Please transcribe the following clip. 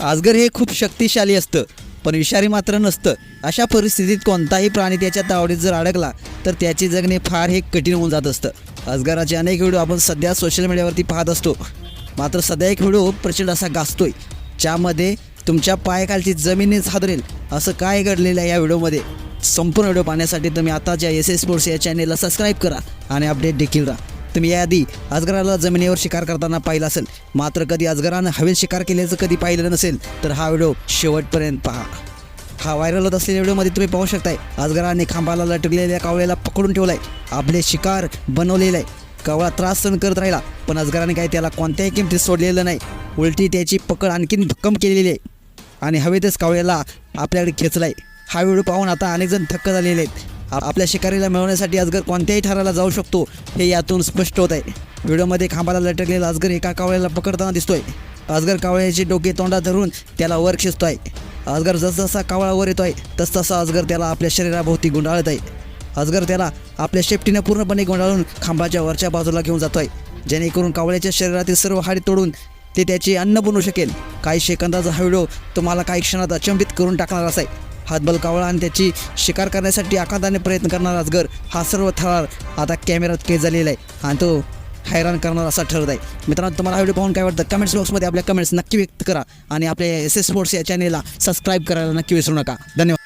आजगर हे खूप शक्तिशाली असतं पण विषारी मात्र नसतं. अशा परिस्थितीत कोणताही प्राणी त्याच्या तावडीत जर अडकला तर त्याचे जगणे फार हे कठीण होऊन जात असतं. अजगराचे अनेक व्हिडिओ आपण सध्या सोशल मीडियावरती पाहत असतो. मात्र सध्या एक व्हिडिओ प्रचंड असा गाजतोय ज्यामध्ये तुमच्या पायाखालची जमिनीच हादरेल असं काय घडलेलं आहे या व्हिडिओमध्ये? संपूर्ण व्हिडिओ पाहण्यासाठी तुम्ही आता ज्या एस एस स्पोर्ट्स या चॅनेलला सबस्क्राईब करा आणि अपडेट देखील राहा. तुम्ही याआधी अजगराला जमिनीवर शिकार करताना पाहिलं असेल. मात्र कधी अजगरानं हवेत शिकार केल्याचं कधी पाहिलं नसेल तर हा व्हिडिओ शेवटपर्यंत पहा. हा व्हायरल होत असलेल्या व्हिडिओमध्ये तुम्ही पाहू शकताय अजगराने खांबाला लटकलेल्या कावळ्याला पकडून ठेवलाय. आपले शिकार बनवलेलं आहे. कावळा त्रास सहन करत राहिला पण अजगराने काय त्याला कोणत्याही किमतीत सोडलेलं नाही. उलटी त्याची पकड आणखीन भक्कम केलेली आहे. आणि हवेतच कावळ्याला आपल्याकडे खेचलाय. हा व्हिडिओ पाहून आता अनेक जण थक्क झालेले आहेत. आपल्या शिकारीला मिळवण्यासाठी अजगर कोणत्याही ठराला जाऊ शकतो हे यातून स्पष्ट होत आहे. व्हिडिओमध्ये खांबाला लटकलेला अजगर एका कावळ्याला पकडताना दिसतोय. अजगर कावळ्याचे डोके तोंडात धरून त्याला वर खेचतोय. अजगर जसजसा कावळा वर येतोय तसतसा अजगर त्याला आपल्या शरीराभोवती गुंडाळत आहे. अजगर त्याला आपल्या शेपटीने पूर्णपणे गुंडाळून खांबाच्या वरच्या बाजूला घेऊन जातोय जेणेकरून कावळ्याच्या शरीरातील सर्व हाडी तोडून ते त्याचे अन्न बनवू शकेल. काही सेकंदाचा हा व्हिडिओ तुम्हाला काही क्षणात अचंबित करून टाकणार असाय हातबल कावळा आणि त्याची शिकार करण्यासाठी आकांताने प्रयत्न करणारा अजगर हा सर्व थरार आता कॅमेऱ्यात कैद झालेला आहे. आणि तो हैराण करणार असा ठरत आहे. मित्रांनो तुम्हाला हा व्हिडिओ पाहून काय वाटतं? कमेंट्स बॉक्समध्ये आपल्या कमेंट्स नक्की व्यक्त करा. आणि आपल्या एस एस स्पोर्ट्स या चॅनेलला सबस्क्राईब करायला नक्की विसरू नका. धन्यवाद.